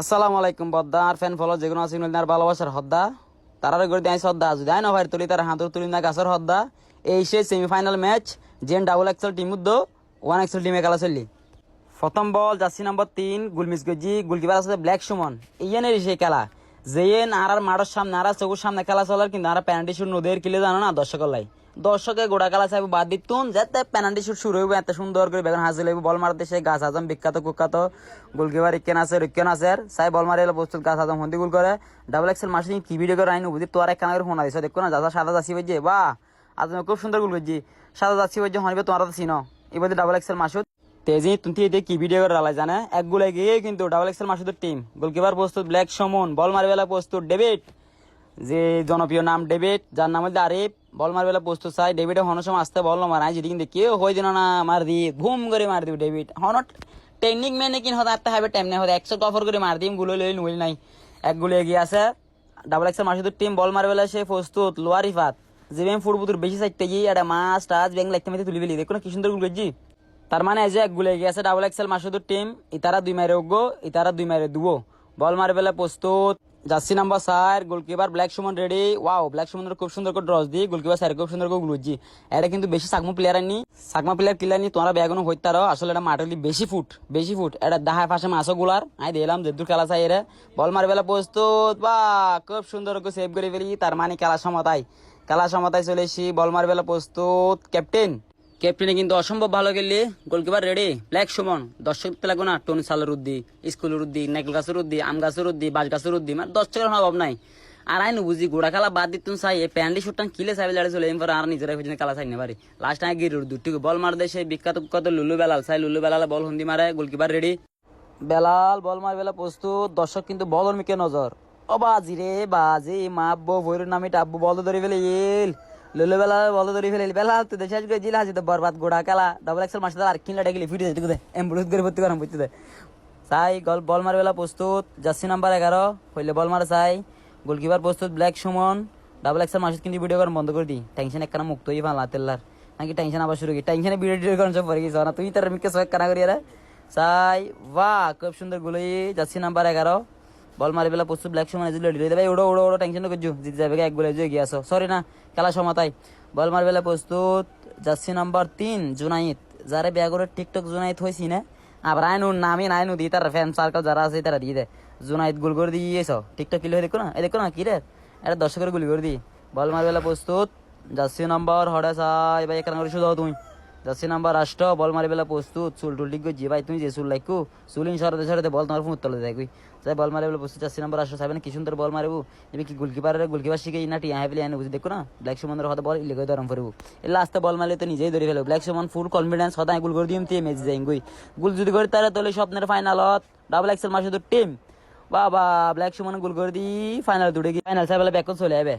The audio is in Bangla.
আসসালামু আলাইকুম, বদ্দা। আর ফ্যান ফলো যেগুলো আছে আর ভালোবাসার হদ্দা। তারারে গড়ি দিয়ে শ্রদ্ধা যদি আয় না ভাই তুলি, তার হাতুর তুলি না, গাছের হদ্দা। এই সে সেমিফাইনাল ম্যাচ জেন ডাবল এক্সেল টিম উদ্দ ওয়ান এক্সেল টিমে খেলা চললি। প্রথম বল জার্সি নাম্বার তিন গুলমিস গজি গোলকিপার আছে ব্ল্যাক সুমন। ইয়ানের সেই খেলা। জেন আর মাঠের সামনে আর চকুর সামনে খেলা চলার কিন্তু আর পেনাল্টি শুট নদীর কিলে জানো না দর্শকের লাই? দর্শকে গোড়া খেলা চাইব বাদ দিতুন যাতে পেনাল্টি শুট শুরু হইব, এত সুন্দর করে বেগুন হাসিল হইব, বল মারতে সে গাছ আজম বিখ্যাত, কুখ্যাত গোলকিপার ইকেন আছে রিকেন আছে সাই বল মারি এলো গাছ আজম হন্দি গোল করে। ডাবল এক্সেল মাসে কি ভিডিও করে আইনু বুঝি তোর একখানা করে ফোন দিছ দেখো না যাতা সাদা যাচ্ছি বাজে বাহ! আজম খুব সুন্দর গোল করছি। সাদা যাচ্ছি বাজে হনিবে তোমার তো চিনো। এবার ডাবল এক্সেল মাসুদ তেজি তুমি এতে কি ভিডিও করে রালাই জানে? এক গিয়ে কিন্তু ডাবল এক্সেল মাসুদের টিম গোলকিপার প্রস্তুত ব্ল্যাক সমন বল মারবেলা প্রস্তুত ডেভিড যে জনপ্রিয় নাম ডেভিড যার নাম হচ্ছে আরিফ বল মারবেলা প্রস্তুত চাই। ডেভিডে হন সময় আসতে বল মারাই যদি কিন্তু কেউ হয়ে দিন না মার দি ঘুম করে মার দিব ডেভিড হন টেকনিক মেনে কিন হতে আটতে হবে টাইম নেই হতে একশো কফর করে মার দিমগুলো লই নুইল নাই। একগুলো এগিয়ে আছে। ডাবল এক্সেল মাসুদের টিম বল মারবেলা সে প্রস্তুত, লোয়ার ইফাত। যে ব্যাং ফুটবুতুর বেশি চাইতে গিয়ে একটা মাছ টাচ ব্যাং লাগতে মেতে তুলি ফেলি দেখো না কি সুন্দরগুলো করছি। তার মানে এই যে গুলে গিয়ে আছে ডাবল এক্সেল মাসুদুর টিম ইতারা দুই মাইরে উগো ইতারা দুই মাইরে দুও বল মারে বেলা প্রস্তুত। জার্সি নাম্বার চার, goalkeeper black Suman ready wow black Suman খুব সুন্দর করে ড্রস দি। গোলকিপার স্যার খুব সুন্দর করে গুলুজি। এটা কিন্তু বেশি সাকমা প্লেয়ার আনি সাকমা প্লেয়ার কিলার নি, তোমরা ব্যাগনো হইতারো। আসলে এটা মাঠলি বেশি ফুট বেশি ফুট এটা দাহায় পাশে মাসো গুলার। আই দিলাম যেদুর খেলা চাই এরে। বল মারে বেলা প্রস্তুত। বা, খুব সুন্দর করে সেভ করে ফেলি। তার মানে খেলা সমতায়। খেলা সমতায় চলে এসি বল মারে বেলা প্রস্তুত। ক্যাপ্টেন ক্যাপ্টেনে কিন্তু অসম্ভব ভালো খেললি। গোলকিপার রেডি ব্ল্যাক সুমন, দর্শক দেখতে লাগবে না টনি সালের উদ্দি, স্কুলের উদ্দি নাইকেল গাছের উদ্দি, আম গাছের উদ্দি বাস গাছের উদ্দি মানে দর্শকের অভাব নাই। আর আইনু বুঝি, গোড়া খেলা বাদ দিতুন চাই এই প্যান্ডি শুটটান কিলে চাইবে লাড়ে চলে এরপর আর নিজেরা খুঁজে খেলা চাই না পারি লাস্ট টাইম গির দুটি বল মার দেয় সেই বিখ্যাত কত লুলু বেলাল। চাই লুলু বেলাল বল হন্দি মারে, গোলকিপার রেডি বেলাল বল মার বেলা প্রস্তুত, দর্শক কিন্তু বলর মিকে নজর। ও বাজি রে বাজি মাব্বো ভৈরুর নামি টাব্বু বল ধরে ফেলে, ইল। লুলু বেলা বল ধরে ফেলে বেলা তুই দেশ করে জিলা হাসি তো বরবাদ গোড়া খেলা। ডাবল এক্সেল মাসে আর কিনলা ডেকে ফিরে যেতে কোথায় এম্বুলেন্স করে ভর্তি করাম, বুঝতে চাই, গল, বল মার বেলা প্রস্তুত। জার্সি নাম্বার এগারো, হইলে বল মারা চাই। গোলকিপার প্রস্তুত, ব্ল্যাক সুমন। ডাবল এক্সেল মাসে কিন্তু ভিডিও করেন বন্ধ করে দিই টেনশন একখানা মুক্ত হয়ে পালা তেল্লার নাকি টেনশন আবার শুরু করি টেনশনে ভিডিও টিডিও করেন সব পরে গেছো। না তুই তার মিকে সব কানা করি চাই, বাহ, খুব সুন্দর গুলোই। জার্সি নাম্বার এগারো। বল মারি বেলা প্রস্তুত ব্ল্যাক সময় দিল দিলে ভাই, ওড়ো ওড়ো ওড়ো টেনশন করছ জিতে যাবে এক বলে এগিয়ে আসো। সরি না, খেলা সমাতাই। বল মার বেলা প্রস্তুত। জার্সি নাম্বার তিন জুনাইত যারা ব্যাগরের টিকটক জুনাইত হয়েছি না। আবার আইনু, নামি নাইনু দি, তার ফ্যান সার্কেল যারা আছে, তারা দিয়ে দেয় জুনাইত গোল করে দিয়েছ টিকটক কিলো দেখো না? এ দেখো না, কি রে? এটা দর্শকের গুলি করে দি। বল মার বেলা প্রস্তুত। জার্সি নাম্বার সাই ভাই এখানে করে শুধু তুমি। জার্সি নাম্বার আষ্ট বল মারি বেলা প্রস্তুত, চুল টুল ঠিক করছি ভাই তুমি যে চুল লাইকু চুল ইন সরাতে বল তোমার ফুট তলে যাই যাই বল মারি বেলা প্রস্তুত জার্সি নাম্বার আষ্ট সাবেন কি সুন্দর বল মারিবু এবার কি গোলকিপার গোলকিপার শিখে না টিয়া ফেলে আনে বুঝি দেখো না ব্ল্যাক সুমনের হতে বল ইলেগে ধরম ফেরবু। এলা আস্তে বল মারলে তো নিজেই ধরে ফেলব, ব্ল্যাক সুমন ফুল কনফিডেন্স হতায় গোল করে দিম, তে ম্যাচ যাই গুই গোল যদি করে তাহলে তাহলে স্বপ্নের ফাইনালত ডাবল এক্সেল মাসুদের টিম বাবা, ব্ল্যাক সুমন গোল করে দি ফাইনাল দৌড়ে গিয়ে ফাইনাল সাহেব ব্যাক চলে যাবে